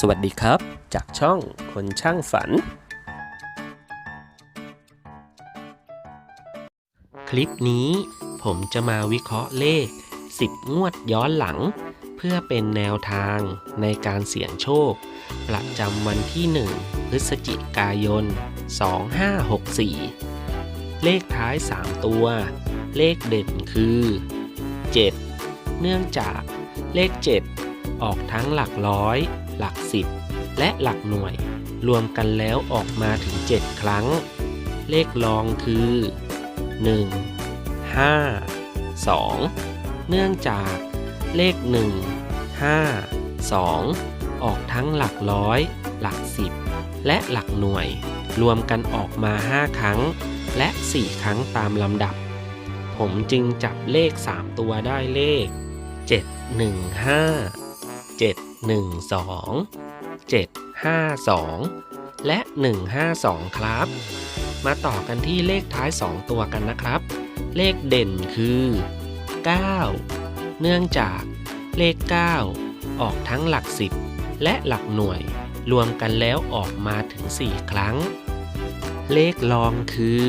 สวัสดีครับ จากช่องคนช่างฝัน คลิปนี้ผมจะมาวิเคราะห์เลข 10 งวดย้อนหลัง เพื่อเป็นแนวทางในการเสี่ยงโชค ประจำวันที่ 1 พฤศจิกายน 2564 เลขท้าย 3 ตัว เลขเด่นคือ 7 เนื่องจากเลข 7 ออกทั้งหลักร้อย หลักสิบ และหลักหน่วย รวมกันแล้วออกมาถึง 7 ครั้ง เลขรองคือ 1 5 2 เนื่องจาก เลข 1 5 2 ออกทั้งหลักร้อย หลักสิบ และหลักหน่วย รวมกันออกมา 5 ครั้ง และ 4 ครั้งตามลำดับ ผมจึงจับเลข 3 ตัวได้เลข7 1 5 7 1 2 7 5 2 และ 152 ครับ มาต่อกันที่เลขท้าย 2 ตัวกันนะครับ เลขเด่นคือ 9 เนื่องจากเลข 9 ออกทั้งหลัก 10 และหลักหน่วย รวมกันแล้วออกมาถึง 4 ครั้ง เลขรองคือ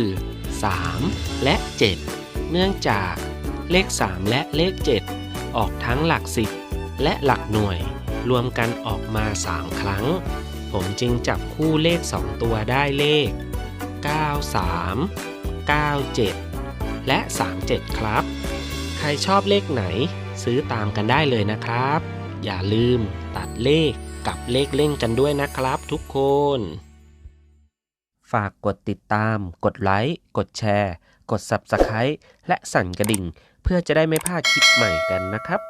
3 และ 7 เนื่องจากเลข 3 และเลข 7 ออกทั้งหลัก 10 และหลักหน่วย รวมกันออกมา 3 ครั้ง ผมจึงจับคู่เลข 2 ตัวได้เลข 93 97 และ 37 ครับ ใครชอบเลขไหนซื้อตามกันได้เลยนะครับ อย่าลืมตัดเลขกับเลขเล่นกันด้วยนะครับทุกคน ฝากกดติดตาม กดไลค์ กดแชร์ กด Subscribe และสั่นกระดิ่ง เพื่อจะได้ไม่พลาดคลิปใหม่กันนะครับ